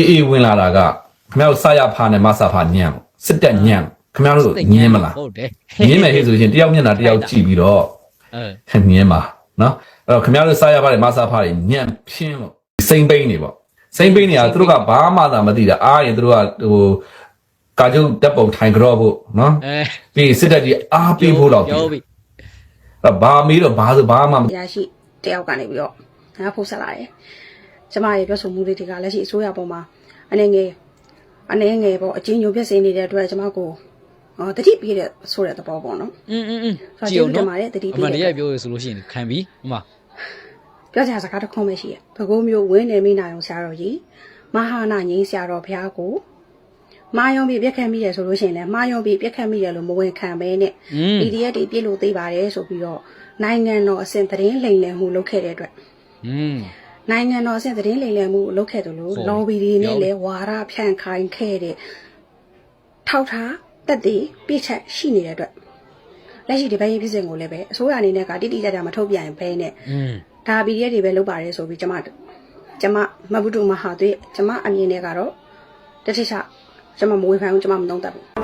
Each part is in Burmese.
အေးအေးဝင်လာတာကခင်ဗျားတို့စရဖာနဲ့မဆာဖာညံ့စစ်တက်ညံ့ခင်ဗျားတို့ညင်းမလားဟုတ်တယ်ညင်းမယ်ဟဲ့ဆိုရင်တယောက်မျက်နှာတယောက်ကြည့်ပြီးတော့အဲညင်းပါနော်အဲ့တော့ခင်ဗျားတို့စရဖာနဲ့မဆာဖာတွေညံ့ဖြင်းလို့စိမ့်ပိန်းနေပေါ့စိမ့်ပိန်းနေတာသူတို့ကဘာမှသာမသိတာအားရင်သူတို့ကဟိုကာကျုပ်တက်ပုံထိုင်ကြော့ဖို့နော်အဲပြီးစစ်တက်ကြီးအားပေးဖို့တော့ပြောပြီအဲ့ဘာမေးတော့ဘာဆိုဘာမှမရရှိတယောက်ကနေပြီးတော့ငါဖုတ်ဆက်လာတယ် ကျမရဲ့ပြောဆိုမှုလေးတွေကလက်ရှိအစိုးရပေါ်မှာအနေငယ်အနေငယ်ပေါ့အချင်းညိုဖြစ်စေနေတဲ့အတွက်ကျမကိုဟောတတိပေးတဲ့ဆိုတဲ့သဘောပေါ့နော် อืมอืมอืม ဆို ကြည့် တော့ အောင် ကျေးဇူးတင်ပါတယ်တတိ အ ပေး မှန်တ တဲ့ ရပြောရဆိုလို့ရှိရင်ခံပြီဟိုမှာ ပြောချင်တာစကားတစ်ခုပဲရှိရဘကိုးမျိုးဝင်းနေမိနိုင်အောင်ဆရာတော်ကြီးမဟာနာငင်းဆရာတော်ဘုရားကိုမာယုံပြီးပြက်ခတ်မိရဆိုလို့ရှိရင်လည်းမာယုံပြီးပြက်ခတ်မိရလို့မဝင်ခံပဲနဲ့ อืม PDF တွေပြည့်လို့သေးပါတယ်ဆိုပြီးတော့နိုင်ငံတော်အဆင့်သတင်းလိမ်လည်မှုလုပ်ခဲ့တဲ့အတွက် อืม နိုင်ငံတော်အဆင့်သတင်းလိမ်လည်မှုလုပ်ခဲ့တယ်လို့ဟုတ်လော်ဘီတွေနဲ့ဟုတ်လည်းဝါရဖြန့်ခိုင်းခဲ့တဲ့ထောက်ထားတက်တည်ပြည့်ချက်ရှိနေတဲ့အတွက်လက်ရှိဒီဘက်ရေးဖြစ်စဉ်ကိုလည်းပဲအစိုးရအနေနဲ့ကတိတိကျကျမထုတ်ပြန်ဘဲနဲ့อืมဒါ PDF တွေပဲလုပ်ပါတယ်ဆိုပြီးကျမကျမမဘုဒ္ဓမဟာသွေးကျမအမြင်နဲ့ကတော့တတိချကျမမဝေဖန်ဘူးကျမမသုံးသပ်ဘူး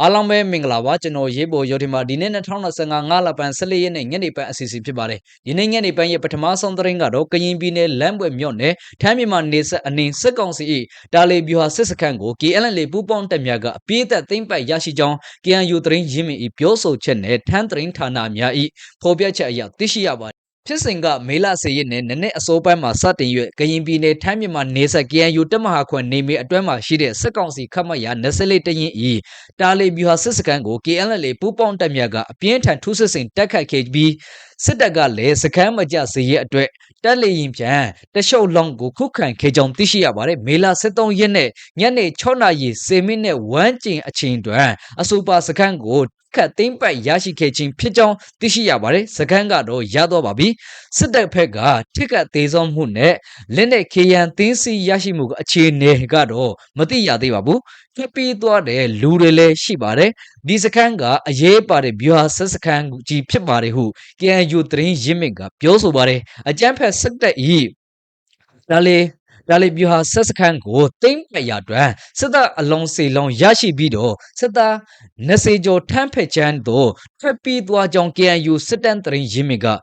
အားလုံးပဲမင်္ဂလာပါကျွန်တော်ရေးပေါ်ရုပ်ထင်မှာဒီနေ့2025ငါးလပန်း14ရက်နေ့ညနေပိုင်းအစီအစဉ်ဖြစ်ပါတယ်ဒီနေ့ညနေပိုင်းရဲ့ပထမဆုံးသတင်းကတော့ကရင်ပြည်နယ်လမ်းပွဲမြို့နယ်ထမ်းမြန်မာနေဆက်အနင်းစစ်ကောင်စီ၏တာလီဗျူဟာစစ်စခန်းကို KNL ပူးပေါင်းတပ်များကအပြည့်အသက်သိမ်းပိုက်ရရှိကြောင်း KNU သတင်းရင်းမြစ်၏ပြောဆိုချက်နဲ့ထမ်းသတင်းဌာနများ၏ဖော်ပြချက်အရသိရှိရပါတယ် ဖြစ်စဉ်ကမေလ10ရက်နေ့နနက်အစောပိုင်းမှာစတင်၍ကရင်ပြည်နယ်ထမ်းမြန်မာနေဆက် KNU တပ်မဟာခွန်နေမီအတွဲမှာရှိတဲ့စစ်ကောင်စီခတ်မှတ်ရ24တရင်ဤတာလီဗျူဟာစစ်စခန်းကို KNL ပူးပေါင်းတပ်များကအပြင်းထန်ထုစစ်ဆင်တက်ခတ်ခဲ့ပြီးစစ်တပ်ကလည်းစခန်းမကျစေရအတွက် တက်လေရင်ပြန်တရှုပ်လောင်းကိုခုခံခဲ့ကြောင်းသိရှိရပါတယ်မေလ23ရက်နေ့ညနေ6နာရီ10မိနစ်ဝန်းကျင်အချိန်တွင်အဆိုပါစခန်းကိုခတ်သိမ်းပိုက်ရရှိခဲ့ခြင်းဖြစ်ကြောင်းသိရှိရပါတယ်စခန်းကတော့ရတော့ပါပြီစစ်တပ်ဖက်ကထိကတ်သေးဆုံးမှုနဲ့လက်နဲ့ခေရန်သင်းစီရရှိမှုကအခြေအနေကတော့မသိရသေးပါဘူး ဖက်ပြီးသွားတဲ့လူတွေလည်းရှိပါတယ်ဒီစခန်းကအရေးပါတဲ့ဗျူဟာဆက်စခန်းကြီးဖြစ်ပါတယ်ဟု KNU သတင်းရင်းမြစ်ကပြောဆိုပါတယ်အကြမ်းဖက်စစ်တပ်ဤဒါလေဒါလေဗျူဟာဆက်စခန်းကိုတိမ့်ပရာအတွက်စစ်တပ်အလုံးစေလုံးရရှိပြီးတော့စစ်သား20ကျော်ထမ်းဖက်ချမ်းတို့ထွက်ပြီးသွားကြောင်း KNU စစ်တမ်းသတင်းရင်းမြစ်ကအ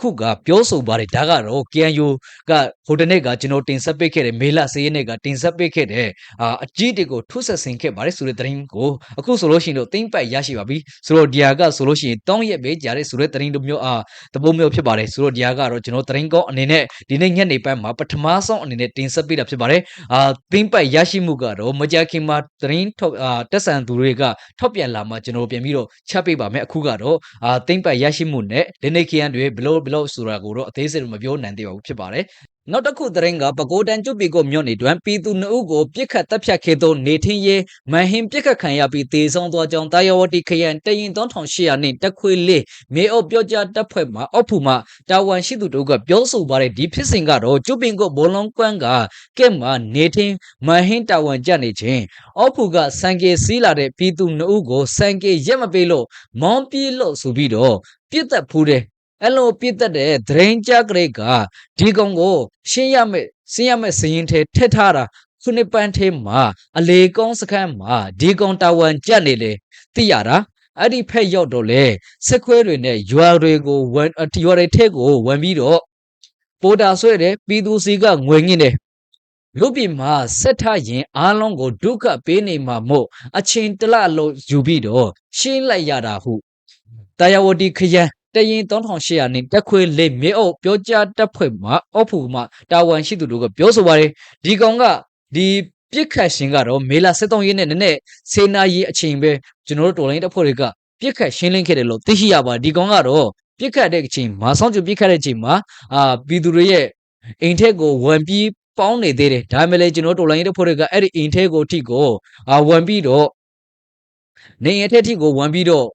ခုကပြောဆိုပါတယ်ဒါကတော့ KNU ကဟိုတနေ့ကကျွန်တော်တင်ဆက်ပေးခဲ့တဲ့မေလ10ရက်နေ့ကတင်ဆက်ပေးခဲ့တဲ့အာအကြီးတွေကိုထုဆက်ဆင်ခဲ့ပါတယ်ဆိုတဲ့သတင်းကိုအခုဆိုလို့ရှိရင်တော့တိမ့်ပိုက်ရရှိပါပြီဆိုတော့ဒီဟာကဆိုလို့ရှိရင်တောင်းရက်ပဲကြားတဲ့ဆိုတဲ့သတင်းတစ်မျိုးအာတပုံမျိုးဖြစ်ပါတယ်ဆိုတော့ဒီဟာကတော့ကျွန်တော်သတင်းကောင်းအနေနဲ့ဒီနေ့ညနေပိုင်းမှာပထမဆုံးအနေနဲ့တင်ဆက်ပေးတာဖြစ်ပါတယ်အာတိမ့်ပိုက်ရရှိမှုကတော့မကြာခင်မှာသတင်းထုတ်အာတက်ဆန်သူတွေကထောက်ပြန်လာမှကျွန်တော်ပြန်ပြီးတော့ချက်ပေးပါမယ်အခုကတော့အာတိမ့်ပိုက်ရရှိမှုနဲ့ဒနေခီယန်တွေဘလို့ဘလို့ဆိုတာကိုတော့အသေးစိတ်မပြောနိုင်သေးပါဘူးဖြစ်ပါတယ်နောက်တစ်ခုသတင်းကပဲခူးတန်ကျွတ်ပီကိုမြို့နယ်တွင်ပြည်သူနှစ်ဦးကိုပြစ်ခတ်တပ်ဖြတ်ခဲ့သောနေထင်းရဲမန်ဟင်ပြစ်ခတ်ခံရပြီးတေဆုံးသွားကြောင်းတာယာဝတီခရိုင်တရင်3800နှင့်တက်ခွေလေးမေအုပ်ပြောကြားတပ်ဖွဲ့မှအောက်ဖူမှတာဝန်ရှိသူတို့ကပြောဆိုပါတဲ့ဒီဖြစ်စဉ်ကတော့ကျွတ်ပင်ကိုဘောလုံးကွမ်းကကဲ့မှာနေထင်းမန်ဟင်တာဝန်ကျနေခြင်းအောက်ဖူကစံကေစီးလာတဲ့ပြည်သူနှစ်ဦးကိုစံကေရက်မပေးလို့မောင်းပြေးလို့ဆိုပြီးတော့ပြစ်တက်ဖူးတယ် အဲ့လိုပြစ်တက်တဲ့ဒရင်ကြကလေးကဒီကောင်ကိုရှင်းရမယ်စင်းရမယ်စရင်ထဲထက်ထားတာခုနှစ်ပန်းထဲမှာအလေကောင်းစခန်းမှာဒီကောင်တာဝန်ကြက်နေလေသိရတာအဲ့ဒီဖက်ရောက်တော့လေစက်ခွဲတွေနဲ့ရွာတွေကိုဝန်အရွာတွေထက်ကိုဝန်ပြီးတော့ပိုတာဆွဲတယ်ပြည်သူစီကငွေငင်းတယ်လူပြည်မှာဆက်ထရင်အားလုံးကိုဒုက္ခပေးနေမှာမို့အချင်းတလလို့ယူပြီးတော့ရှင်းလိုက်ရတာဟုတာယာဝတီခရံ တရင်3800နဲ့တက်ခွေလေးမြေအုပ်ပြောကြားတက်ဖွဲ့မှာအော့ဖူမှာတာဝန်ရှိသူတို့ကပြောဆိုပါတယ်ဒီကောင်ကဒီပြစ်ခတ်ရှင်ကတော့မေလာ73ရက်နဲ့နည်းနည်းစေနာရီအချိန်ပဲကျွန်တော်တို့တော်လိုင်းတက်ဖွဲ့တွေကပြစ်ခတ်ရှင်းလင်းခဲ့တယ်လို့သိရှိရပါတယ်ဒီကောင်ကတော့ပြစ်ခတ်တဲ့အချိန်မှာဆောင်းကျပြစ်ခတ်တဲ့အချိန်မှာအာပြည်သူတွေရဲ့အိမ်ထက်ကိုဝင်ပြီးပေါင်းနေသေးတယ်ဒါပေမဲ့လည်းကျွန်တော်တို့တော်လိုင်းတက်ဖွဲ့တွေကအဲ့ဒီအိမ်ထက်ကိုအထိကိုအာဝင်ပြီးတော့နေရထက်ထိကိုဝင်ပြီးတော့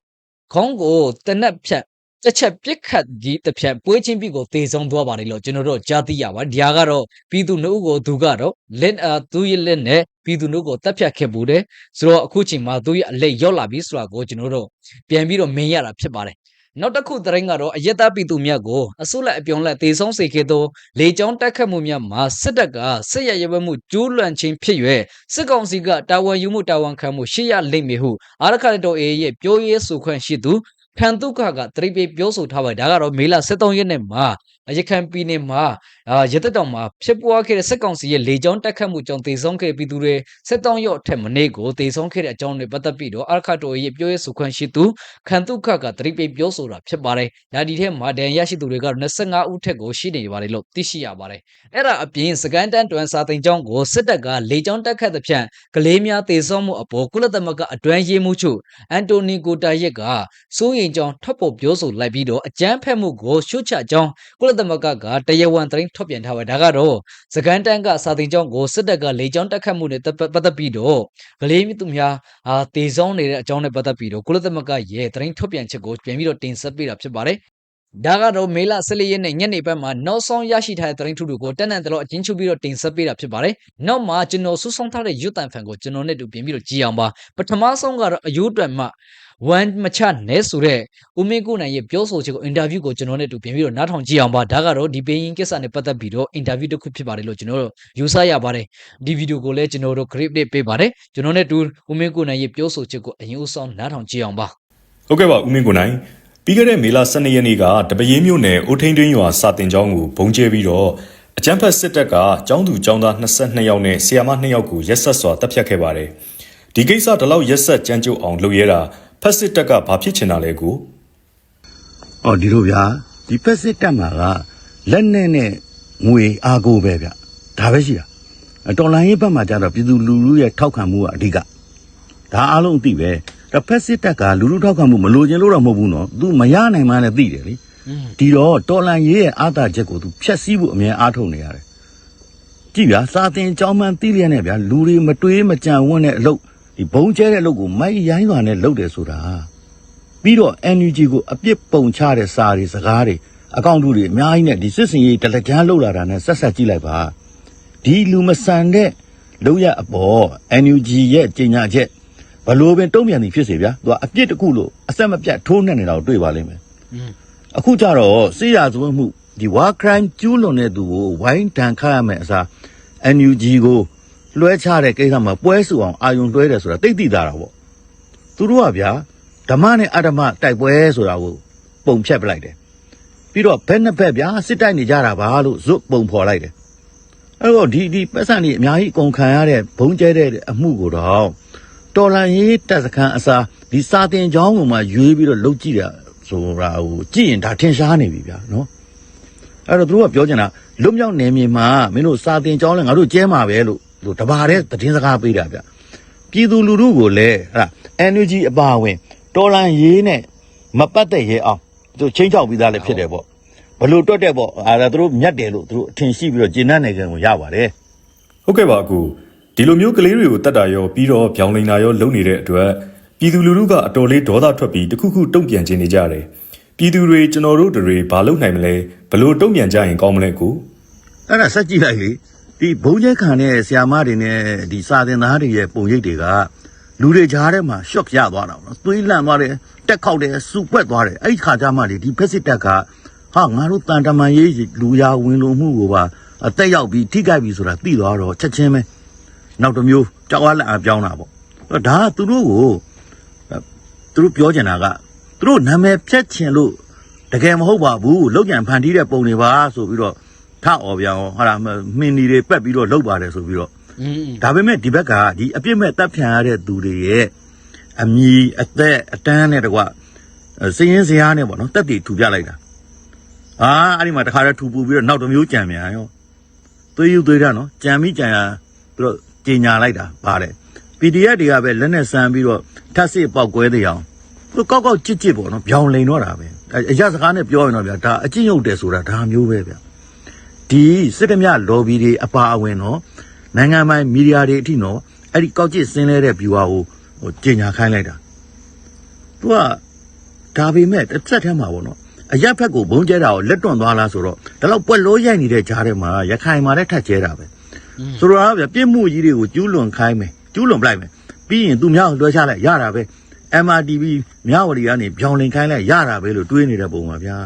ခေါင်းကိုတနက်ဖြတ် တစ်ချက်ပြစ်ခတ်ကြီးတစ်ဖြတ်ပွဲချင်းပြီကိုသေဆုံးသွားပါတယ်လို့ကျွန်တော်တို့ကြားသိရပါတယ်ဒီဟာကတော့ပြည်သူနှုတ်ကိုသူကတော့လက်အာသူရဲ့လက်နဲ့ပြည်သူနှုတ်ကိုတပ်ဖြတ်ခဲ့ပူတယ်ဆိုတော့အခုချိန်မှာသူရဲ့အလက်ရောက်လာပြီဆိုတာကိုကျွန်တော်တို့ပြန်ပြီးတော့မင်းရတာဖြစ်ပါတယ်နောက်တစ်ခုသတင်းကတော့အယက်သားပြည်သူများကိုအစိုးလက်အပြုံလက်တေဆုံးစေခဲ့သောလေကြောင်းတိုက်ခတ်မှုများမှာစစ်တပ်ကစစ်ရရဘမှုကျူးလွန်ခြင်းဖြစ်၍စစ်ကောင်စီကတာဝန်ယူမှုတာဝန်ခံမှုရှိရလိမ့်မည်ဟုအာရခရတော်အေရဲ့ပြောရေးဆိုခွင့်ရှိသူ ဖန်တုခကတရိပ်ပြောဆိုထားပါတယ်ဒါကတော့မေလ23ရက်နေ့မှာအရခံပြည်နယ်မှာအာရသက်တောင်မှာဖြစ်ပွားခဲ့တဲ့စစ်ကောင်စီရဲ့လေကြောင်းတိုက်ခတ်မှုကြောင့်တေဆုံးခဲ့တဲ့ပြည်သူတွေစစ်တောင်ရော့အထက်မနေ့ကိုတေဆုံးခဲ့တဲ့အကြောင်းတွေပတ်သက်ပြီးတော့အာခတော်ရဲ့ပြောရေးဆိုခွင့်ရှိသူခန်တုခကတရိပ်ပြောဆိုတာဖြစ်ပါတယ်။ဒါဒီထဲမှာဒဏ်ရာရရှိသူတွေကတော့25ဦးထက်ကိုရှိနေပါတယ်လို့သိရှိရပါတယ်။အဲ့ဒါအပြင်စကန်တန်တွန်စာတင်ကျောင်းကိုစစ်တပ်ကလေကြောင်းတိုက်ခတ်တဲ့ဖြန့်ကလေးများတေဆုံးမှုအပေါ်ကုလသမဂ္ဂအတွမ်းရေးမှုချုပ်အန်တိုနီကိုတာရက်ကစိုးရိမ်ကြောင်းထပ်ပေါ်ပြောဆိုလိုက်ပြီးတော့အကြမ်းဖက်မှုကိုရှုတ်ချကြောင်းကုလသမဂ္ဂကတရားဝင်သတင်းထုတ်ပြန်ထားပါတယ်ဒါကတော့စကန်တန်ကစာတင်ကျောင်းကိုစစ်တပ်ကလေကြောင်းတိုက်ခတ်မှုနဲ့ပတ်သက်ပြီးတော့ကလေးသူများအာတေဆုံးနေတဲ့အကြောင်းနဲ့ပတ်သက်ပြီးတော့ကုလသမဂ္ဂရဲ့သတင်းထုတ်ပြန်ချက်ကိုပြန်ပြီးတော့တင်ဆက်ပေးတာဖြစ်ပါတယ် ဒါကတော့မေလ14ရက်နေ့ညနေဘက်မှာနောက်ဆုံးရရှိထားတဲ့သတင်းထုတွေကိုတက်နန်တလို့အချင်းချုပ်ပြီးတော့တင်ဆက်ပေးတာဖြစ်ပါတယ်။နောက်မှာကျွန်တော်ဆူဆောင်းထားတဲ့ရွတ်တန်ဖန်ကိုကျွန်တော်နဲ့တူပြင်ပြီးတော့ကြည်အောင်ပါ။ပထမဆုံးကတော့အယူတွက်မှဝမ်မချနဲဆိုတဲ့ဦးမင်းကိုနိုင်ရဲ့ပြောဆိုချက်ကိုအင်တာဗျူးကိုကျွန်တော်နဲ့တူပြင်ပြီးတော့နားထောင်ကြည့်အောင်ပါဒါကတော့ဒီပေးရင်ကိစ္စနဲ့ပတ်သက်ပြီးတော့အင်တာဗျူးတစ်ခုဖြစ်ပါတယ်လို့ကျွန်တော်တို့ယူဆရပါတယ်ဒီဗီဒီယိုကိုလည်းကျွန်တော်တို့ grip လေးပေးပါတယ်ကျွန်တော်နဲ့တူဦးမင်းကိုနိုင်ရဲ့ပြောဆိုချက်ကိုအရင်ဦးဆုံးနားထောင်ကြည့်အောင်ပါဟုတ်ကဲ့ပါဦးမင်းကိုနိုင် ပြီးခဲ့တဲ့မေလ12ရက်နေ့ကတပရင်းမြို့နယ်အိုထိန်တွင်းရွာစာတင်ကျောင်းကိုဘုံကျဲပြီးတော့အကြမ်းဖက်စစ်တပ်ကကျောင်းသူကျောင်းသား22ယောက်နဲ့ဆရာမ2ယောက်ကိုရက်ဆက်စွာတပ်ဖြတ်ခဲ့ပါတယ်ဒီကိစ္စဒီလောက်ရက်ဆက်ကြမ်းကြုတ်အောင်လုပ်ရဲတာဖက်စစ်တပ်ကဘာဖြစ်ချင်တာလဲကို။အော်ဒီလိုဗျာဒီဖက်စစ်တက်မှာကလက်နဲ့နဲ့ငွေအားကိုးပဲဗျ။ဒါပဲရှိတာ။အတော်လိုင်းရေးဘက်မှာကျတော့ပြည်သူလူထုရဲ့ထောက်ခံမှုကအဓိက။ဒါအားလုံးအသိပဲ။ ဒါဖက်စစ်တက်ကလူထုထောက်ခံမှုမလိုချင်လို့တော့မဟုတ်ဘူးနော်။ तू မရနိုင်မှလည်းသိတယ်လေ။ဒီတော့တော်လန်ရေးရဲ့အားသာချက်ကို तू ဖျက်ဆီးဖို့အမြဲအားထုတ်နေရတယ်။ကြည့်ဗျာစာတင်အကြောင်းမှန်သိလျက်နဲ့ဗျာလူတွေမတွေးမကြံဝန်းတဲ့အလုပ်ဒီဘုံကျဲတဲ့အလုပ်ကိုမိုက်ရိုင်းစွာနဲ့လုပ်တယ်ဆိုတာ။ပြီးတော့ NUG ကိုအပြစ်ပုံချတဲ့စာတွေစကားတွေအကောင့်တူတွေအများကြီးနဲ့ဒီစစ်စင်ရေးတလက်ချမ်းလောက်လာတာနဲ့ဆက်ဆက်ကြည့်လိုက်ပါဒီလူမဆန်တဲ့လောက်ရအပေါ် NUG ရဲ့ကြေညာချက် ဘလို့ပင်တုံ့ပြန်နေဖြစ်စေဗျာသူကအပြစ်တစ်ခုလို့အဆက်မပြတ်ထိုးနှက်နေတာကိုတွေ့ပါလိမ့်မယ်အခုကြတော့စေရသဝမှုဒီ war crime ကျူးလွန်တဲ့သူကိုဝိုင်းတန်ခတ်ရမယ်အစား NUG ကိုလွှဲချတဲ့ကိစ္စမှာပွဲစုအောင်အာယုံလွှဲတယ်ဆိုတာသိသိသာတာပေါ့သူတို့ကဗျာဓမ္မနဲ့အဓမ္မတိုက်ပွဲဆိုတာကိုပုံဖြတ်ပလိုက်တယ်ပြီးတော့ဘက်နှစ်ဘက်ဗျာစစ်တိုက်နေကြတာပါလို့ဇွတ်ပုံဖော်လိုက်တယ်အဲ့တော့ဒီဒီပတ်စံကြီးအများကြီးအကုန်ခံရတဲ့ဘုံကျဲတဲ့အမှုကိုတော့ တော်လန်ရေးတက်စခန်းအစားဒီစာတင်ကျောင်းကိုမှရွေးပြီးတော့လုပ်ကြည့်တာဆိုတာဟိုကြည့်ရင်ဒါထင်ရှားနေပြီဗျာနော်အဲ့တော့သူတို့ကပြောချင်တာလွတ်မြောက်နေမြေမှာမင်းတို့စာတင်ကျောင်းလဲငါတို့ကျဲမှာပဲလို့သူတဘာတဲ့သတင်းစကားပေးတာဗျပြည်သူလူထုကိုလည်းဟဲ့ energy အပါအဝင်တော်လန်ရေးနဲ့မပတ်သက်ရဲအောင်သူချင်းချောက်ပြီးသားလည်းဖြစ်တယ်ပေါ့ဘလို့တွတ်တဲ့ပေါ့အာဒါသူတို့မြတ်တယ်လို့သူတို့အထင်ရှိပြီးတော့ဂျင်းနှံ့နေကြကိုရပါတယ်ဟုတ်ကဲ့ပါအကူ ဒီလိုမျိုးကလေးတွေကိုတတ်တာရောပြီးတော့ပြောင်းလိန်တာရောလုပ်နေတဲ့အတွက်ပြည်သူလူထုကအတော်လေးဒေါသထွက်ပြီးတခုခုတုံ့ပြန်ခြင်းနေကြတယ်ပြည်သူတွေကျွန်တော်တို့တွေဘာလုပ်နိုင်မလဲဘလို့တုံ့ပြန်ကြရင်ကောင်းမလဲကိုအဲ့ဒါစက်ကြည့်လိုက်လေဒီဘုံကျဲခံတဲ့ဆီယာမတွေနဲ့ဒီစာတင်သားတွေရဲ့ပုံရိပ်တွေကလူတွေကြားထဲမှာ shock ရသွားတာပေါ့နော်သွေးလန့်သွားတယ်တက်ခောက်တယ်စူပွက်သွားတယ်အဲ့ဒီခါကျမှလေဒီဖက်စစ်တက်ကဟာငါတို့တန်တမန်ရေးလူရဝင်လို့မှုကိုပါအသက်ရောက်ပြီးထိခိုက်ပြီဆိုတာသိသွားတော့ချက်ချင်းပဲ နောက်တစ်မျိုးကြောက်အားလက်အားပြောင်းတာပေါ့အဲ့ဒါကသူတို့ကိုအဲသူတို့ပြောချင်တာကသူတို့နာမည်ဖြတ်ချင်လို့တကယ်မဟုတ်ပါဘူးလောက်ကြံဖန်တီးတဲ့ပုံတွေပါဆိုပြီးတော့ထအော်ပြောင်းဟာလားမင်းဒီတွေပက်ပြီးတော့လောက်ပါတယ်ဆိုပြီးတော့อืมဒါပေမဲ့ဒီဘက်ကဒီအပြစ်မဲ့တပ်ဖြန်ရတဲ့သူတွေရဲ့အမီအသက်အတန်းနဲ့တကွအဲစည်ရင်စရာနဲ့ပေါ့နော်တက်တီထူပြလိုက်တာအာအဲ့ဒီမှာတခါတည်းထူပူပြီးတော့နောက်တစ်မျိုးကြံမြန်ရောသွေးယူသွေးရနော်ကြံပြီးကြံရသူတို့ ကြီးညာလိုက်တာပါတယ် PDF တွေကပဲလက်နဲ့ဆန်းပြီးတော့ထပ်စစ်ပေါက်ကွဲတဲ့အောင်သူကောက်ကောက်ကြစ်ကြစ်ပေါ့နော်ဗျောင်လိန်တော့တာပဲအဲအရစကားနဲ့ပြောရင်တော့ဗျာဒါအကျင့်ရုပ်တယ်ဆိုတာဒါမျိုးပဲဗျဒီစစ်တမြလော်ဘီတွေအပါအဝင်နော်နိုင်ငံပိုင်မီဒီယာတွေအထိနော်အဲ့ဒီကောက်ကျစ်ဆင်းလဲတဲ့ viewer ကိုဟိုကြီးညာခိုင်းလိုက်တာသူကဒါပေမဲ့တစ်ဆက်တည်းမှာပေါ့နော်အရက်ဖက်ကိုဘုံကျဲတာကိုလက်တွန့်သွားလားဆိုတော့ဒါတော့ပွက်လို့ရိုက်နေတဲ့ကြားထဲမှာရခိုင်မှာလည်းထတ်ကျဲတာပဲ ဆိုတော့ဗျပြစ်မှုကြီးတွေကိုကျူးလွန်ခိုင်းမယ်ကျူးလွန်ပလိုက်မယ်ပြီးရင်သူများကိုလွှဲချလိုက်ရတာပဲ MRTV မြဝတီကနေပြောင်းလင်ခိုင်းလိုက်ရတာပဲလို့တွေးနေတဲ့ပုံပါဗျာ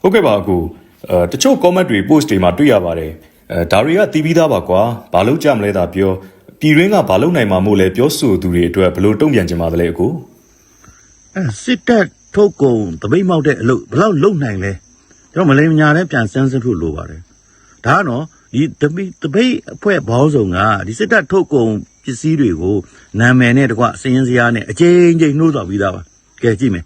ဟုတ်ကဲ့ပါအကိုအဲတချို့ comment တွေ post တွေမှာတွေ့ရပါတယ်အဲဒါတွေကတီးပြီးသားပါကွာဘာလို့ကြမလဲသာပြောပြည်ရင်းကဘာလို့နိုင်မှာမို့လဲပြောဆိုသူတွေအတွက်ဘယ်လိုတုံ့ပြန်ကြမှာလဲအကိုအဲစစ်တပ်ထုတ်ကုန်တပိတ်မောက်တဲ့အလုပ်ဘယ်လောက်လုံနိုင်လဲကျွန်တော်မလိမ်မညာနဲ့ပြန်စမ်းစစ်ဖို့လိုပါတယ်ဒါကတော့ ဒီတပိတ်တပိတ်အဖွဲ့ဘောင်းဆောင်ကဒီစစ်တပ်ထုတ်ကုန်ပစ္စည်းတွေကိုနာမည်နဲ့တကွစည်ရင်စရာနဲ့အချိန်ချင်းနှိုးဆော်ပြီးသားပါကဲကြည့်မယ်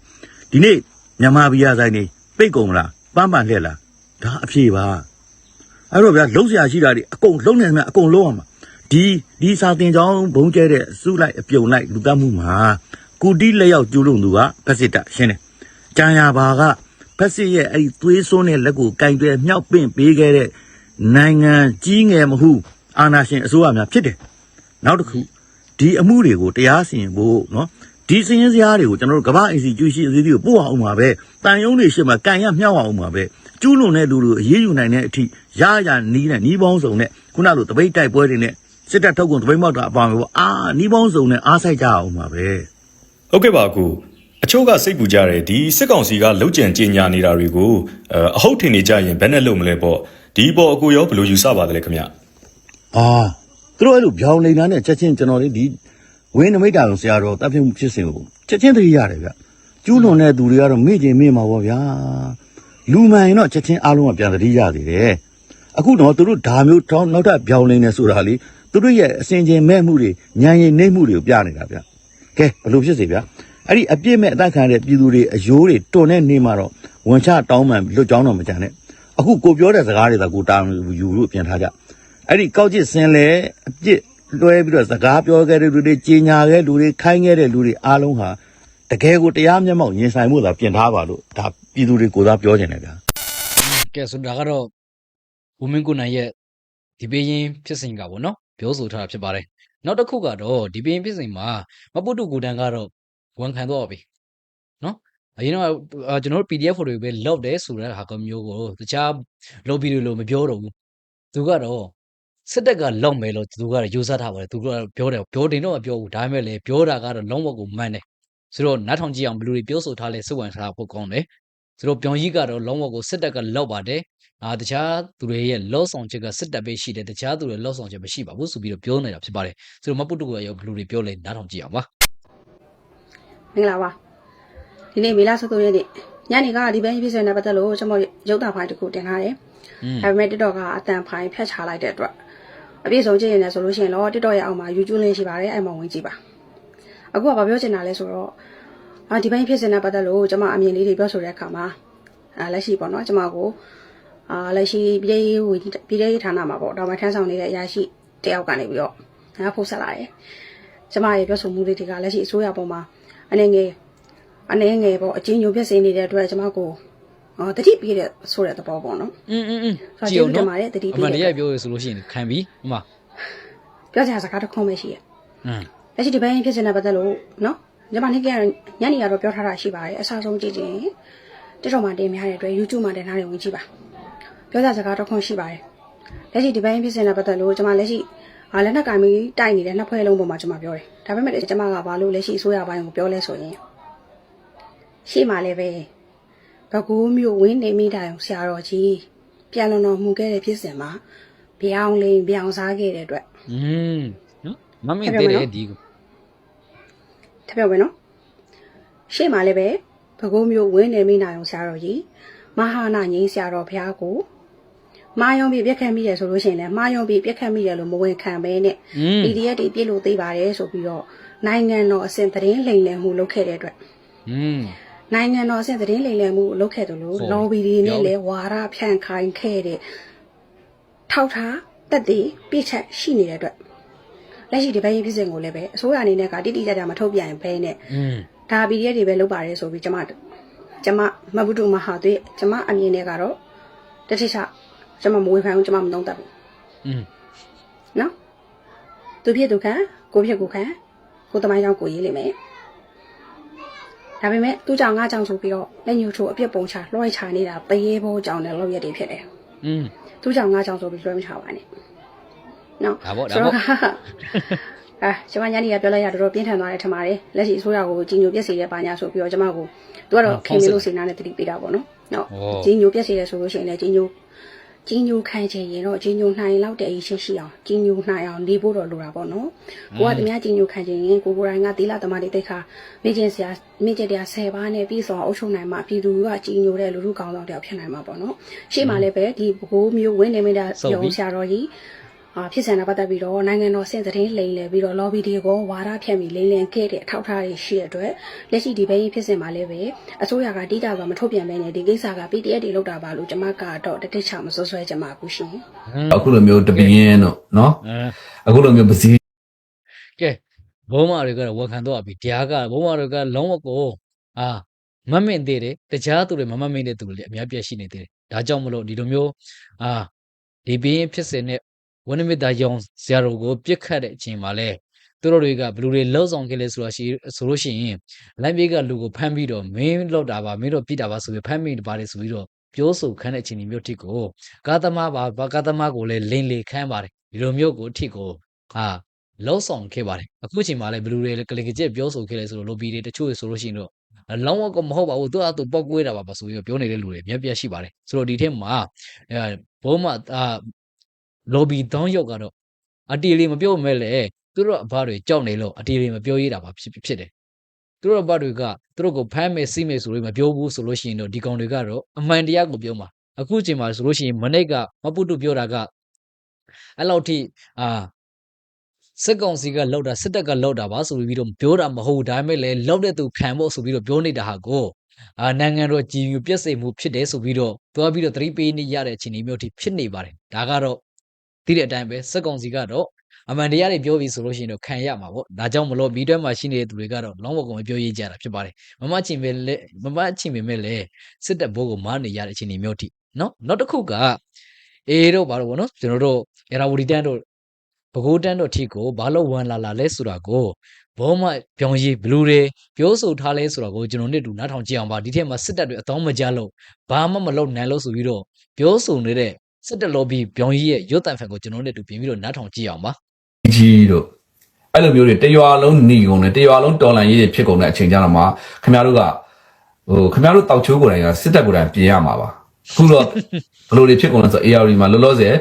ဒီနေ့မြန်မာပြည်ရဆိုင်နေပိတ်ကုန်မလားပန်းပန်လှက်လားဒါအဖြေပါအဲ့တော့ဗျာလုံးစရာရှိတာတွေအကုန်လုံးနေမှာအကုန်လုံးအောင်မှာဒီဒီစာတင်ကြောင်းဘုံကျဲတဲ့စုလိုက်အပြုံလိုက်လူတတ်မှုမှာကုတိလက်ရောက်ကျူးလွန်သူကဖက်စစ်တပ်ရှင်းတယ်ကြံရပါကဖက်စစ်ရဲ့အဲ့ဒီသွေးစွန်းတဲ့လက်ကိုကင်တွယ်မြောက်ပင့်ပေးခဲ့တဲ့ နိုင်ငံကြီးငယ်မဟုအာဏာရှင်အစိုးရများဖြစ်တယ်နောက်တစ်ခုဒီအမှုတွေကိုတရားစီရင်ဖို့နော်ဒီစရင်စရာတွေကိုကျွန်တော်တို့ကမ္ဘာအစီကျူရှိအစည်းအဝေးကိုပို့အောင်ပါပဲတန်ယုံတွေရှေ့မှာကန်ရမြောက်အောင်ပါပဲကျူးလွန်တဲ့လူတွေကိုအေးအေးယူနိုင်တဲ့အထိရရနီးနဲ့နီးပေါင်းစုံနဲ့ခုနလိုတပိတ်တိုက်ပွဲတွေနဲ့စစ်တပ်ထုတ်ကုန်တပိတ်မောက်တာအပါမယ်ပေါ့အာနီးပေါင်းစုံနဲ့အားဆိုင်ကြအောင်ပါပဲဟုတ်ကဲ့ပါအကိုအချို့ကစိတ်ပူကြတယ်ဒီစစ်ကောင်စီကလှုပ်ကြံကြင်ညာနေတာတွေကိုအဲအဟုတ်ထင်နေကြရင်ဘယ်နဲ့လုပ်မလဲပေါ့ ဒီပေါ်အကိုရောဘယ်လိုယူဆပါသလဲခင်ဗျအာသူတို့အဲ့လိုပြောင်းလိန်တာနဲ့ချက်ချင်းကျွန်တော်လေးဒီဝင်းနမိတ်တာလုံးဆရာတော်တပ်ဖြတ်မှုဖြစ်စဉ်ကိုချက်ချင်းသတိရတယ်ဗျကျူးလွန်တဲ့သူတွေကတော့မိကျင်မိမှာပေါ့ဗျာလူမှန်ရင်တော့ချက်ချင်းအားလုံးကပြန်သတိရသေးတယ်အခုတော့သူတို့ဓာမျိုးတောင်းနောက်ထပ်ပြောင်းလိန်နေဆိုတာလေသူတို့ရဲ့အစင်ချင်းမဲ့မှုတွေညံရင်နှိမ့်မှုတွေကိုပြနေတာဗျကဲဘယ်လိုဖြစ်စေဗျအဲ့ဒီအပြစ်မဲ့အသက်ခံရတဲ့ပြည်သူတွေအယိုးတွေတွန်တဲ့နေမှာတော့ဝန်ချတောင်းမှန်လွတ်ကြောင်းတော့မကြံနဲ့ အခုကိုပြောတဲ့စကားတွေကကိုတာဝန်ယူလို့ပြန်ထားကြအဲ့ဒီကောက်ကျစ်စင်လဲအပြစ်လွှဲပြီးတော့စကားပြောခဲ့တဲ့လူတွေကြီးညာခဲ့လူတွေခိုင်းခဲ့တဲ့လူတွေအားလုံးဟာတကယ်ကိုတရားမျက်မှောက်ရင်ဆိုင်မှုသာပြင်ထားပါလို့ဒါပြည်သူတွေကိုသာပြောနေတယ်ဗျာကဲဆိုဒါကတော့ဝမင်းကိုနိုင်ရဲ့ဒီပေးရင်ဖြစ်စဉ်ကပေါ့နော်ပြောဆိုထားတာဖြစ်ပါတယ်နောက်တစ်ခုကတော့ဒီပေးရင်ဖြစ်စဉ်မှာမပုတ်တုကိုတန်းကတော့ဝန်ခံတော့ပြီနော် အရင်တော့အာကျွန်တော်တို့ PDF တွေပဲလောက်တယ်ဆိုတဲ့ဟာကမျိုးကိုတခြား lobby တွေလို့မပြောတော့ဘူးသူကတော့စစ်တပ်ကလောက်မယ်လို့သူကယူဆထားပါတယ်သူကပြောတယ်ပြောတင်တော့မပြောဘူးဒါပေမဲ့လည်းပြောတာကတော့လုံးဝကိုမှန်တယ်ဆိုတော့နားထောင်ကြည့်အောင်ဘယ်လူတွေပြောဆိုထားလဲစုဝင်ထားဖို့ကောင်းတယ်ဆိုတော့ပြောင်းကြီးကတော့လုံးဝကိုစစ်တပ်ကလောက်ပါတယ်အာတခြားသူတွေရဲ့လော့ဆောင်ချက်ကစစ်တပ်ပဲရှိတယ်တခြားသူတွေလော့ဆောင်ချက်မရှိပါဘူးဆိုပြီးတော့ပြောနေတာဖြစ်ပါတယ်ဆိုတော့မပုတ်တုကရောဘယ်လူတွေပြောလဲနားထောင်ကြည့်အောင်ပါမင်္ဂလာပါ ဒီနေ့မေလ13ရက်နေ့ညနေကဒီဘန်းကြီးဖြစ်စတဲ့ပတ်သက်လို့ကျွန်တော်ရုပ်သံဖိုင်တစ်ခုတင်ထားတယ်อืมဒါပေမဲ့ TikTok ကအတန်ဖိုင်ဖြတ်ချလိုက်တဲ့အတွက်အပြည့်စုံကြည့်ရင်လည်းဆိုလို့ရှိရင်တော့ TikTok ရဲ့အောက်မှာ YouTube link ရှိပါတယ်အဲ့မှာဝင်ကြည့်ပါအခုကဘာပြောချင်တာလဲဆိုတော့အာဒီဘန်းကြီးဖြစ်စတဲ့ပတ်သက်လို့ကျွန်မအမြင်လေးတွေပြောဆိုတဲ့အခါမှာအာလက်ရှိပေါ့နော်ကျွန်မကိုအာလက်ရှိပြည်ရေးဝင်ပြည်ရေးဌာနမှာပေါ့တော့မထမ်းဆောင်နေတဲ့အရာရှိတယောက်ကနေပြီးတော့ငါဖုတ်ဆက်လာတယ်ကျွန်မရဲ့ပြောဆိုမှုလေးတွေကလက်ရှိအစိုးရပေါ်မှာအနေငယ် အနေငယ်ပေါ့အချင်းညိုပြည့်စင်နေတဲ့အတွက်ကျွန်မကိုအော်တတိပြည့်တဲ့ဆိုတဲ့သဘောပေါ့နော် อืมอืมอืม ဆို ကြည့် တော့ အောင် ကျေးဇူးတင်ပါတယ်တတိ နော်အ ပေး မှန် တဲ့ တရားပြောရဆိုလို့ရှိရင်ခံပြီဟိုမှာ ပြောချင်တာစကားတစ်ခုမှရှိရဲ့ อืม လက်ရှိဒီဘက်ဖြစ်နေတာပတ်သက်လို့နော်ညီမနေ့ကညနေကတော့ပြောထားတာရှိပါတယ်အစားဆုံးကြည့်ချင်းတက်တော်မှာတင်များတဲ့အတွက် YouTube မှာတင်ထားတယ်ဝင်ကြည့်ပါပြောချင်စကားတစ်ခုရှိပါတယ်လက်ရှိဒီဘက်ဖြစ်နေတာပတ်သက်လို့ကျွန်မလက်ရှိအာလက်နက်ကင်ပြီးတိုက်နေတဲ့နှစ်ဖွဲ့လုံးပေါ်မှာကျွန်မပြောတယ်ဒါပေမဲ့ကျွန်မကဘာလို့လက်ရှိအစိုးရပိုင်းကိုပြောလဲဆိုရင် ရှေ့မှာလည်းပဲဘကူးမျိုးဝင်းနေမိတိုင်ဆရာတော်ကြီးပြန်လွန်တော်မူခဲ့တဲ့ဖြစ်စဉ်မှာပြောင်းလိန်ပြောင်းစားခဲ့တဲ့အတွက် อืมနော်မမင်းသေးတယ်ဒီကို ထပ်ပြောမယ်နော်ရှေ့မှာလည်းပဲဘကိုးမျိုးဝင်းနေမိနိုင်အောင်ဆရာတော်ကြီးမဟာနာငိမ့်ဆရာတော်ဘုရားကိုမာယုံပြီးပြက်ခတ်မိတယ်ဆိုလို့ရှိရင်လည်းမာယုံပြီးပြက်ခတ်မိတယ်လို့မဝင်ခံဘဲနဲ့ อืม PDF တွေပြစ်လို့သိပါတယ်ဆိုပြီးတော့နိုင်ငံတော်အဆင့်သတင်းလိမ်လည်မှုလုပ်ခဲ့တဲ့အတွက် อืม နိုင်ငံတော်အဆင့်သတင်းလိမ်လည်မှုလုပ်ခဲ့တယ်လို့ lobby တွေနဲ့လည်းဝါရဖြန့်ခိုင်းခဲ့တဲ့ထောက်ထားတက်သေးပြည့်ချက်ရှိနေတဲ့အတွက်လက်ရှိဒီဘက်ရေးဖြစ်စဉ်ကိုလည်းပဲအစိုးရအနေနဲ့ကတိတိကျကျမထုတ်ပြန်ဘဲနဲ့ဒါ PDF တွေပဲလုပ်ပါတယ်ဆိုပြီးကျွန်မကျွန်မမဘုဒ္ဓမဟာသွေးကျွန်မအမြင်နဲ့ကတော့တတိယကျွန်မမဝေဖန်ဘူးကျွန်မမသုံးသပ်ဘူးอืมနော်သူဖြစ်သူခံကိုဖြစ်ကိုခံကိုသမိုင်းကြောင့်ကိုရေးလိမ့်မယ် ဒါဒါပေမဲ့သူ့ကြောင့်ငါကြောင့်ဆိုပြီးတော့လက်ညှိုးထိုးအပြစ်ပုံချလွှဲချနေတာတရေဘောကြောင့်လည်းလောက်ရက်တွေဖြစ်တယ်อืมသူ့ကြောင့်ငါကြောင့်ဆိုပြီးလွှဲမချပါနဲ့နော်ဒါပေါ့ဒါဆိုပေါ့တော့အာကျမညာနေကပြောလိုက်ရတော်တော်ပြင်းထန်သွားတယ်ထင်ပါတယ်လက်ရှိအစိုးရကိုကြီးညိုပြက်စီတဲ့ပါညာဆိုပြီးတော့ကျမကိုသူကတော့ခင်မလို့စေနာနဲ့တတိပေးတာပေါ့နော်နော်ကြီးညိုပြက်စီတယ်ဆိုလို့ရှိရင်လည်းကြီးညို ကြီးညိုခံချင်ရင်တော့ကြီးညိုနိုင်လောက်တဲ့အရေးရှိရှိအောင်ကြီးညိုနိုင်အောင်နေဖို့တော့လိုတာပေါ့နော်ကိုကတမကြီးညိုခံချင်ရင်ကိုကိုယ်တိုင်ကသီလသမားတွေတိတ်ခါမိကျင်ဆရာမိကျင်တရား10ပါးနဲ့ပြီးဆုံးအုပ်ချုပ်နိုင်မှပြည်သူကကြီးညိုတဲ့လူလူကောင်းဆောင်တယောက်ဖြစ်နိုင်မှာပေါ့နော်ရှေ့မှာလည်းပဲဒီဘကိုးမျိုးဝင်းနေမိတာရုံဆရာတော်ကြီးအာ ဖြစ်စံတာပတ်သက်ပြီးတော့နိုင်ငံတော်စင်သတင်းလိမ်လည်ပြီးတော့ lobby တွေကိုဝါဒဖြန့်ပြီးလိမ်လည်ခဲ့တဲ့အထောက်အထားတွေရှိတဲ့အတွက်လက်ရှိဒီဘဲရင်ဖြစ်စင်မှာလည်းပဲအစိုးရကတိကျစွာမထုတ်ပြန်ဘဲနဲ့ဒီကိစ္စက PDF တွေလောက်တာပါလို့ကျွန်မကတော့တတိချမဆွဆွဲကျွန်မအခုရှင်အခုလိုမျိုးတပင်းတို့နော်အဲအခုလိုမျိုးပစည်းကဲဘုံမာတွေကတော့ဝက်ခံတော့ပြီတရားကဘုံမာတွေကလုံးဝကိုအာမမင့်သေးတယ်တခြားသူတွေမမမင့်တဲ့သူတွေလည်းအများပြည့်ရှိနေသေးတယ်ဒါကြောင့်မလို့ဒီလိုမျိုးအာဒီဘင်းဖြစ်စဉ်နဲ့ ဝဏ္ဏမိတာယောင်ဆရာတော်ကိုပြစ်ခတ်တဲ့အချိန်မှာလဲသူတို့တွေကဘလူတွေလှုပ်ဆောင်ခဲ့လဲဆိုတာရှိဆိုလို့ရှိရင်လိုက်ပြေးကလူကိုဖမ်းပြီးတော့မင်းလောက်တာပါမင်းတို့ပြစ်တာပါဆိုပြီးဖမ်းမိပါတယ်ဆိုပြီးတော့ပြောဆိုခန့်တဲ့အချိန်ဒီမျိုးထိကိုကာသမားပါဘာကာသမားကိုလည်းလင်းလေခမ်းပါတယ်ဒီလိုမျိုးကိုအထိကိုဟာလောက်ဆောင်ခဲ့ပါတယ်အခုချိန်မှာလည်းဘလူတွေလည်းကလင်ကကျက်ပြောဆိုခဲ့လဲဆိုတော့ lobby တွေတချို့ဆိုလို့ရှိရင်တော့အလောင်းဝကမဟုတ်ပါဘူးသူကသူပောက်ကွေးတာပါပါဆိုပြီးတော့ပြောနေတဲ့လူတွေအများပြရှိပါတယ်ဆိုတော့ဒီထက်မှာအဲဘုံမအာ lobby တောင်းရောက်ကတော့အတီလေးမပြောမဲ့လေသူတို့အဘတွေကြောက်နေလို့အတီလေးမပြောရတာပါဖြစ်ဖြစ်တယ်သူတို့အဘတွေကသူတို့ကိုဖမ်းမယ်စီးမယ်ဆိုလို့မပြောဘူးဆိုလို့ရှိရင်တော့ဒီကောင်တွေကတော့အမှန်တရားကိုပြောမှာအခုချိန်မှာဆိုလို့ရှိရင်မနေ့ကမပုတုပြောတာကအဲ့လောက်ထိအာစစ်ကောင်စီကလောက်တာစစ်တပ်ကလောက်တာပါဆိုပြီးတော့ပြောတာမဟုတ်ဘူးဒါပေမဲ့လည်းလောက်တဲ့သူခံဖို့ဆိုပြီးတော့ပြောနေတာဟာကိုအာနိုင်ငံတော်ကြည်ညိုပြည့်စုံမှုဖြစ်တယ်ဆိုပြီးတော့သွားပြီးတော့သတိပေးနေရတဲ့အခြေအနေမျိုးထိဖြစ်နေပါတယ်ဒါကတော့ သိတဲ့အတိုင်းပဲစစ်ကောင်စီကတော့အမှန်တရားတွေပြောပြီးဆိုလို့ရှိရင်တော့ခံရမှာပေါ့ဒါကြောင့်မလို့မိတွဲမှာရှိနေတဲ့သူတွေကတော့လောင်းဝကုန်မပြောရကြတာဖြစ်ပါတယ်မမချင်းပဲလေမမချင်းပဲမဲ့လေစစ်တပ်ဘိုးကိုမားနေရတဲ့အခြေအနေမျိုးထိနော်နောက်တစ်ခုကအေးတော့ဘာလို့ဗောနော်ကျွန်တော်တို့အရာဝတီတန်းတို့ပဲခူးတန်းတို့ထိကိုဘာလို့ဝန်လာလာလဲဆိုတာကိုဘောမပြောင်းရေးဘလူတွေပြောဆိုထားလဲဆိုတာကိုကျွန်တော်တို့တူနားထောင်ကြည့်အောင်ပါဒီထက်မှာစစ်တပ်တွေအတောင်းမကြလို့ဘာမှမလုပ်နိုင်လို့ဆိုပြီးတော့ပြောဆိုနေတဲ့ စစ်တပ် lobby ပြောင်းရေးရဲ့ရွတ်တန်ဖန်ကိုကျွန်တော်တို့တူပြင်ပြီးတော့နားထောင်ကြည့်အောင်ပါ ကြီးတို့အဲ့လိုမျိုးတွေတရွာလုံးหนีကုန်တယ်တရွာလုံးတော်လန်ရေးတွေဖြစ်ကုန်တဲ့အချိန်ကြတော့မှခင်ဗျားတို့ကဟိုခင်ဗျားတို့တောက်ချိုးကိုယ်တိုင်ကစစ်တပ်ကိုယ်တိုင်ပြင်ရမှာပါအခုတော့ဘယ်လိုတွေဖြစ်ကုန်လဲဆို AR မှာလောလောဆယ်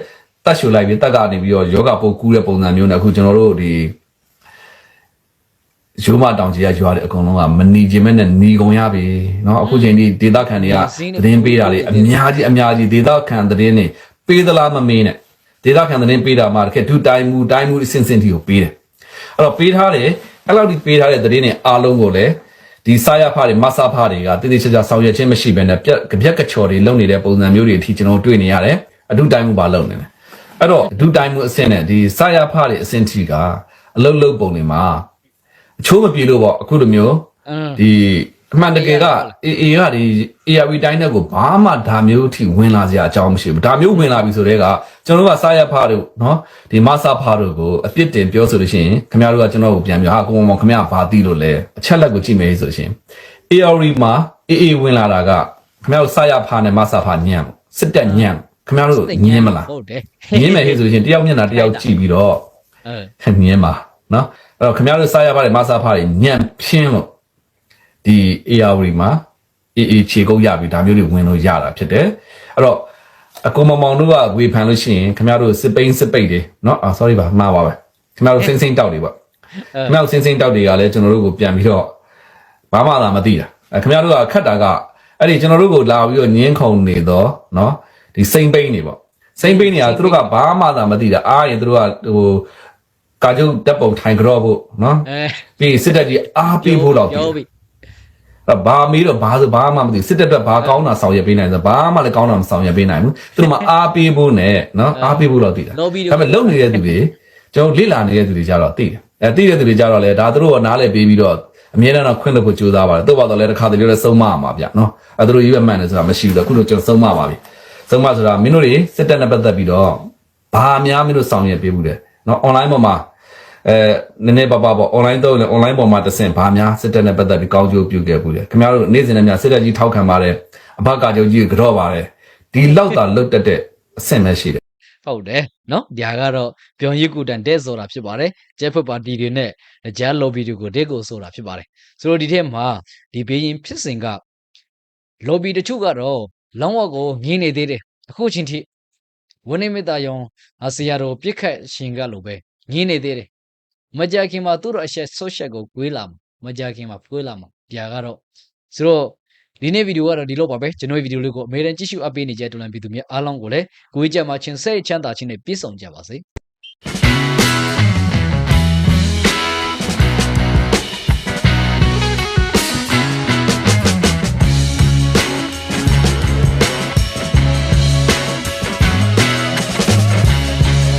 တတ်ရှူလိုက်ပြီးတက်ကနေပြီးတော့ယောဂပိုးကူးတဲ့ပုံစံမျိုးနဲ့အခုကျွန်တော်တို့ဒီရိုးမတောင်ကြီးကရွာတဲ့အကုန်လုံးကမหนีခြင်းမဲ့နဲ့หนีကုန်ရပြီเนาะအခုချိန်ဒီဒေတာခန်တွေကသတင်းပေးတာတွေအများကြီးအများကြီးဒေတာခန်သတင်းတွေ ပေးသလားမမေးနဲ့ဒေတာခန်သတင်းပေးတာမှတကယ်ဒုတိုင်းမူတိုင်းမူအစင်စင်တီကိုပေးတယ်အဲ့တော့ပေးထားတယ်အဲ့လောက်ဒီပေးထားတဲ့သတင်းတွေအားလုံးကိုလည်းဒီစာရဖတွေမဆာဖတွေကတိတိကျကျဆောင်ရွက်ခြင်းမရှိဘဲနဲ့ပြက်ကပြက်ကချော်တွေလုပ်နေတဲ့ပုံစံမျိုးတွေအထိကျွန်တော်တွေ့နေရတယ်အဒုတိုင်းမူပါလုပ်နေတယ်အဲ့တော့အဒုတိုင်းမူအစင်နဲ့ဒီစာရဖတွေအစင်တီကအလုံးလုံးပုံတွေမှာအချိုးမပြေလို့ပေါ့အခုလိုမျိုးအင်းဒီ အမှန်တကယ်ကအေအေကဒီ ARV တိုင်းတဲ့ကိုဘာမှဒါမျိုးထိဝင်လာစရာအကြောင်းမရှိဘူးဒါမျိုးဝင်လာပြီဆိုတော့ကကျွန်တော်တို့ကစာရဖားတို့နော်ဒီမဆာဖားတို့ကိုအပြစ်တင်ပြောဆိုလို့ရှိရင်ခင်ဗျားတို့ကကျွန်တော်ကိုပြန်ပြောဟာကိုမောင်ခင်ဗျားဘာသိလို့လဲအချက်လက်ကိုကြည့်မယ်ဆိုလို့ရှိရင် ARV မှာ AA ဝင်လာတာကခင်ဗျားတို့စာရဖားနဲ့မဆာဖားညံ့စစ်တက်ညံ့ခင်ဗျားတို့ညင်းမလားဟုတ်တယ်ညင်းမယ်ဟဲ့ဆိုရင်တယောက်မျက်နှာတယောက်ကြည့်ပြီးတော့အဲညင်းပါနော်အဲ့တော့ခင်ဗျားတို့စားရပါတယ်မစားဖားတွေညံ့ဖြင်းလို့ ဒီ AR မှာအေးအေးခြေကုပ်ရပြီဒါမျိုးတွေဝင်လို့ရတာဖြစ်တယ်အဲ့တော့အကူမမောင်တို့ကဝေဖန်လို့ရှိရင်ခင်ဗျားတို့စစ်ပိန်းစစ်ပိတ်တွေနော်အာ sorry ပါမှားပါပဲခင်ဗျားတို့စင်းစင်းတောက်တွေပေါ့ခင်ဗျားတို့စင်းစင်းတောက်တွေကလည်းကျွန်တော်တို့ကိုပြန်ပြီးတော့ဘာမှလာမသိတာအဲခင်ဗျားတို့ကခတ်တာကအဲ့ဒီကျွန်တော်တို့ကိုလာပြီးတော့ညင်းခုန်နေတော့နော်ဒီစိမ့်ပိန်းတွေပေါ့စိမ့်ပိန်းတွေကသူတို့ကဘာမှလာမသိတာအားရင်သူတို့ကဟိုကာကျုပ်တက်ပုံထိုင်ကြော့ဖို့နော်အဲပြီးစစ်တပ်ကြီးအားပေးဖို့တော့ပြောပြီ အဲ့ဘာမေးတော့ဘာဆိုဘာမှမသိဘူးစစ်တပ်အတွက်ဘာကောင်းတာဆောင်ရွက်ပေးနိုင်ဆိုဘာမှလည်းကောင်းတာမဆောင်ရွက်ပေးနိုင်ဘူးသူတို့မှအားပေးဖို့နဲ့နော်အားပေးဖို့တော့သိတာ lobby ဒါပေမဲ့လုံနေတဲ့သူတွေကျွန်တော်လေ့လာနေတဲ့သူတွေကြတော့သိတယ်အဲသိတဲ့သူတွေကြတော့လေဒါသူတို့ကနားလည်ပေးပြီးတော့အမြဲတမ်းတော့ခွင့်လို့ကိုကြိုးစားပါတယ်တို့ပါတော့လေတစ်ခါတည်းပြောလဲဆုံးမမှာဗျနော်အဲသူတို့ရွေးမှန်တယ်ဆိုတာမရှိဘူးတော့အခုတော့ကျွန်တော်ဆုံးမပါပြီဆုံးမဆိုတာမင်းတို့တွေစစ်တပ်နဲ့ပတ်သက်ပြီးတော့ဘာများမင်းတို့ဆောင်ရွက်ပေးဘူးလေနော် online ပေါ်မှာ အဲနည်းနည်းပါးပါးပေါ့ online တော့လည်း online ပေါ်မှာတဆင့်ဘာများစစ်တပ်နဲ့ပတ်သက်ပြီးကောင်းကျိုးပြုခဲ့ဘူးလေခင်ဗျားတို့နေ့စဉ်နဲ့များစစ်တပ်ကြီးထောက်ခံပါတယ်အဘကာချုပ်ကြီးကိုကြော့ပါတယ်ဒီလောက်သာလွတ်တက်တဲ့အဆင့်ပဲရှိတယ်ဟုတ်တယ်နော်ဒါကတော့ပြောင်းရစ်ကူတန်တဲ့ဆိုတာဖြစ်ပါတယ်ကျဲဖက်ပါတီတွေနဲ့ဂျာလော်ဘီတွေကိုတဲ့ကိုဆိုတာဖြစ်ပါတယ်ဆိုတော့ဒီထက်မှာဒီဘေးရင်ဖြစ်စဉ်ကလော်ဘီတချို့ကတော့လောင်းဝကိုငင်းနေသေးတယ်အခုချင်းထိဝင်းနေမတာယောင်အစီယာတော်ပြစ်ခတ်ရှင်ကလိုပဲငင်းနေသေးတယ် မကြခင်မှာသူတို့အဆက်ဆော့ရှက်ကိုကွေးလာမှာမကြခင်မှာကွေးလာမှာဒါကတော့ဆိုတော့ဒီနေ့ဗီဒီယိုကတော့ဒီလိုပါပဲကျွန်တော်ဗီဒီယိုလေးကိုအမေရိကန်ကြည့်ရှုအပ်ပေးနေကြတဲ့တူလန်ပြည်သူများအားလုံးကိုလည်းကိုကြီးကြမှာချင်းစိတ်ချမ်းသာခြင်းနဲ့ပြည့်စုံကြပါစေ